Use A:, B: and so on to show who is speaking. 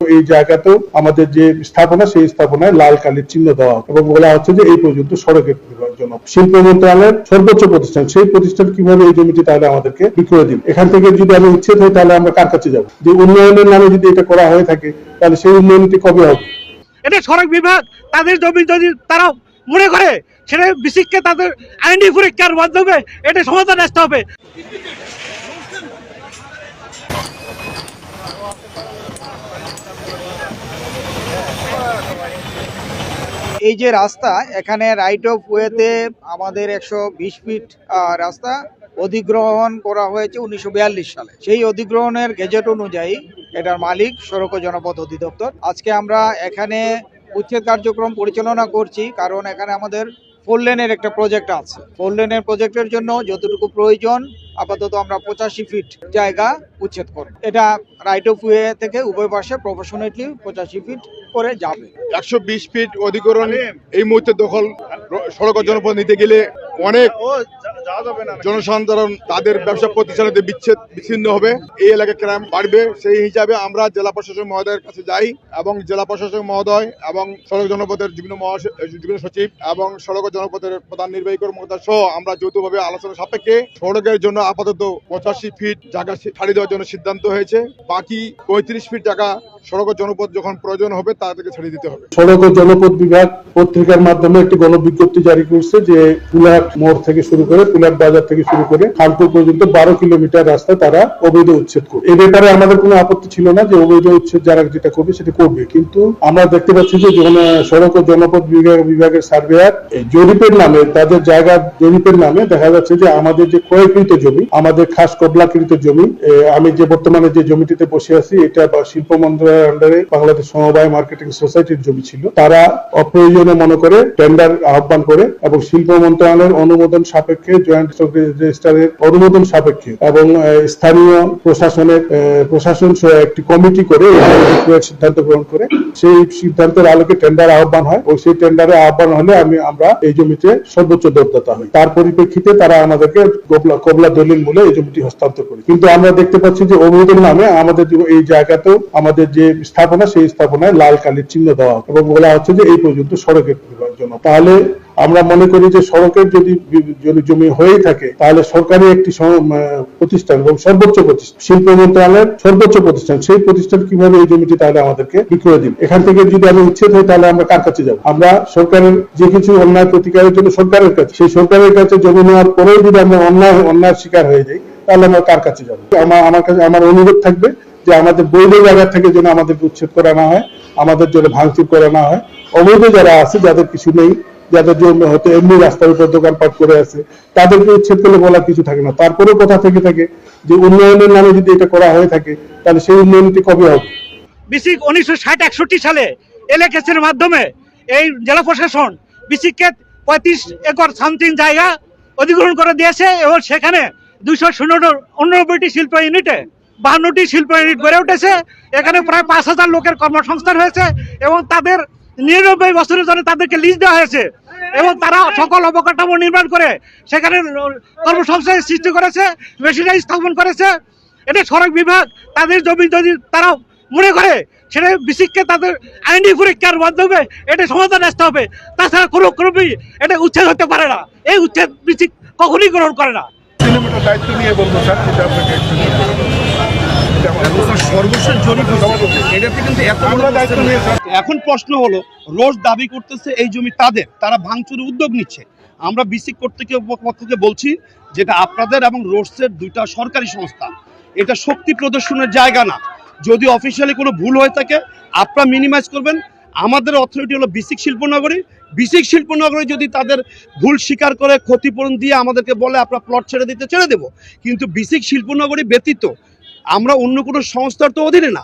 A: এই জায়গাতেও আমাদের যে স্থাপনা, সেই স্থাপনায় লাল কালির চিহ্ন দেওয়া এবং বলা হচ্ছে যে এই পর্যন্ত সড়কের জন্য শিল্প মন্ত্রণালয়ের সর্বোচ্চ প্রতিষ্ঠান, সেই প্রতিষ্ঠান কীভাবে এই জমিটি তাহলে আমাদেরকে বিক্রয় দিন এখান থেকে যদি আমি উচ্ছেদ হই তাহলে আমরা কার কাছে যাব? যে উন্নয়নের নামে যদি এটা করা হয়ে থাকে, তাহলে সেই উন্নয়নটি কবে হবে?
B: এটা সড়ক বিভাগ, তাদের জমি যদি তারা মনে করে, সেটা বিসিককে তাদের আইনি পরীক্ষার মাধ্যমে এটা সমাধান আসতে হবে।
C: এই যে রাস্তা, এখানে রাইট অফ ওয়েতে আমাদের একশো বিশ ফিট রাস্তা অধিগ্রহণ করা হয়েছে উনিশশো বিয়াল্লিশ সালে। সেই অধিগ্রহণের গেজেট অনুযায়ী এটার মালিক সড়ক জনপথ অধিদপ্তর। আজকে আমরা এখানে উচ্ছেদ কার্যক্রম পরিচালনা করছি, কারণ এখানে আমাদের ফোর লেনের একটা প্রজেক্ট আছে। ফোর লেনের প্রজেক্টের জন্য যতটুকু প্রয়োজন, আপাতত আমরা পঁচাশি ফিট জায়গা উচ্ছেদ করব। এটা রাইট অফ ওয়ে থেকে উভয় পাশে প্রফেশনালি পঁচাশি ফিট করে যাবে।
D: একশো বিশ ফিট অধিকরণে এই মুহূর্তে দখল সড়ক জনপদ নিতে গেলে অনেক জনসাধারণ তাদের ব্যবসা প্রতিষ্ঠানে বিচ্ছেদ বিচ্ছিন্ন হবে। এই এলাকায় ক্রাইম বাড়বে সেই হিসাবে আমরা জেলা প্রশাসক মহোদয়ের কাছে যাই এবং জেলা প্রশাসক মহোদয় এবং সড়ক জনপদের যুগ্ম মহাস- যুগ্ম সচিব এবং সড়ক ও জনপদের প্রধান নির্বাহী কর্মকর্তা সহ আমরা যৌথভাবে আলোচনা সাপেক্ষে সড়কের জন্য আপাতত পঁচাশি ফিট জায়গা ছাড়ি দেওয়ার জন্য সিদ্ধান্ত হয়েছে। বাকি পঁয়ত্রিশ ফিট জায়গা সড়ক ও জনপদ যখন প্রয়োজন হবে তাদেরকে ছেড়ে দিতে হবে।
A: সড়ক ও জনপথ বিভাগ পত্রিকার মাধ্যমে একটি গণবিজ্ঞপ্তি জারি করছে যে পুলাট মোড় থেকে শুরু করে পুলাট বাজার থেকে শুরু করে খানপুর পর্যন্ত বারো কিলোমিটার রাস্তা তারা অবৈধ উচ্ছেদ করবে। এ ব্যাপারে আমাদের কোনো আপত্তি ছিল না যে অবৈধ উচ্ছেদ যারা যেটা করবে সেটা করবে। কিন্তু আমরা দেখতে পাচ্ছি যে যখন সড়ক ও বিভাগ বিভাগের সার্ভেয়ার জরিপের নামে, তাদের জায়গা জরিপের নামে দেখা যাচ্ছে যে আমাদের যে ক্রয়কৃত জমি, আমাদের খাস কবলাকৃত জমি আমি যে বর্তমানে যে জমিটিতে বসে আছি, এটা শিল্প মন্ত্রণালয়ের আন্ডারে বাংলাদেশ সমবায় মার্কেটিং সোসাইটির জমি ছিল। তারা অপ্রয়োজনে মনে করে টেন্ডার আহ্বান করে এবং শিল্প মন্ত্রণালয়ের অনুমোদন সাপেক্ষে জয়েন্ট স্টক রেজিস্টারের অনুমোদন সাপেক্ষে এবং স্থানীয় প্রশাসনের প্রশাসন একটি কমিটি করে সিদ্ধান্ত গ্রহণ করে, সেই সিদ্ধান্তের আলোকে টেন্ডার আহ্বান হয় ও সেই টেন্ডারে আহ্বান হলে আমি, আমরা এই জমিতে সর্বোচ্চ দরদাতা হই। তার পরিপ্রেক্ষিতে তারা আমাদেরকে কবলা দলিল মূলে এই জমিটি হস্তান্তর করে। কিন্তু আমরা দেখতে পাচ্ছি যে অনুমোদন নামে আমাদের এই জায়গাতেও আমাদের যে স্থাপনা, সেই স্থাপনায় লাল কালির চিহ্ন দেওয়া এবং বলা হচ্ছে যে এই পর্যন্ত সড়কের জন্য তাহলে আমরা মনে করি যে সড়কের যদি জমি হয়েই থাকে, তাহলে সরকারি একটি প্রতিষ্ঠান এবং সর্বোচ্চ প্রতিষ্ঠান, শিল্প মন্ত্রণালয়ের সর্বোচ্চ প্রতিষ্ঠান, সেই প্রতিষ্ঠান কীভাবে এই জমিটি তাহলে আমাদেরকে বিক্রয় দিন এখান থেকে যদি আমি উচ্ছেদ হই তাহলে আমরা কার কাছে যাব? আমরা সরকারের যে কিছু অন্যায় প্রতিকারের জন্য সরকারের কাছে, সেই সরকারের কাছে জমি নেওয়ার পরেও যদি আমরা অন্যায় অন্যায় শিকার হয়ে যাই, তাহলে আমরা কার কাছে যাব? আমার আমার কাছে, আমার অনুরোধ থাকবে যে আমাদের বৈধ জায়গা থেকে যেন আমাদেরকে উচ্ছেদ করা না হয়, আমাদের জন্য ভাঙচুর করা না হয়। অবৈধ যারা আছে, যাদের কিছু নেই যাদের জন্য হয়তো এমনি রাস্তার উপর দোকানপাট করে আছে, তাদেরকে উচ্ছেদ করলে বলার কিছু থাকে না। তারপরেও কথা থেকে থাকে যে উন্নয়নের নামে যদি এটা করা হয়ে থাকে, তাহলে সেই উন্নয়নটি কবে হবে?
B: বিসিক উনিশশো ষাট একষট্টি সালে এলএকেসের মাধ্যমে এই জেলা প্রশাসন বিসিককে পঁয়ত্রিশ একর সামথিং জায়গা অধিগ্রহণ করে দিয়েছে এবং সেখানে দুইশো শূন্য উননব্বইটি শিল্প ইউনিটে বাহান্নটি শিল্প ইউনিট গড়ে উঠেছে। এখানে প্রায় পাঁচ হাজার লোকের কর্মসংস্থান হয়েছে এবং তাদের নিরানব্বই বছরের জন্য তাদেরকে লিজ দেওয়া হয়েছে। এবং তারা সকল অবকাঠামো নির্মাণ করে সেখানে কর্মসংস্থানের সৃষ্টি করেছে মেশিনারি স্থাপন করেছে। এটা সড়ক বিভাগ, তাদের জমি যদি তারা মনে করে, সেটা বিসিককে তাদের আইনি পরীক্ষার মাধ্যমে এটা সমাধান আসতে হবে। তাছাড়া কোনো ক্রমেই এটা উচ্ছেদ হতে পারে না। এই উচ্ছেদ বিসিক কখনই গ্রহণ করে না।
D: কিলোমিটার দায়িত্ব নিয়ে বলব স্যার, সেটা আপনাকে
E: এখন প্রশ্ন হলো রোজ দাবি করতেছে এই জমি তাদের তারা ভাঙচুরের উদ্যোগ নিচ্ছে। আমরা বিসিক কর্তৃপক্ষের পক্ষ বলছি যেটা আপনাদের এবং রোডসের দুইটা সরকারি সংস্থা। এটা শক্তি প্রদর্শনের জায়গা না। যদি অফিসিয়ালি কোনো ভুল হয়ে থাকে আপনারা মিনিমাইজ করবেন। আমাদের অথরিটি হলো বিসিক শিল্পনগরী। বিসিক শিল্পনগরী যদি তাদের ভুল স্বীকার করে ক্ষতিপূরণ দিয়ে আমাদেরকে বলে আপনারা প্লট ছেড়ে দিতে ছেড়ে দেবো। কিন্তু বিসিক শিল্পনগরী ব্যতীত আমরা অন্য কোনো সংস্থার তো অধীনে না।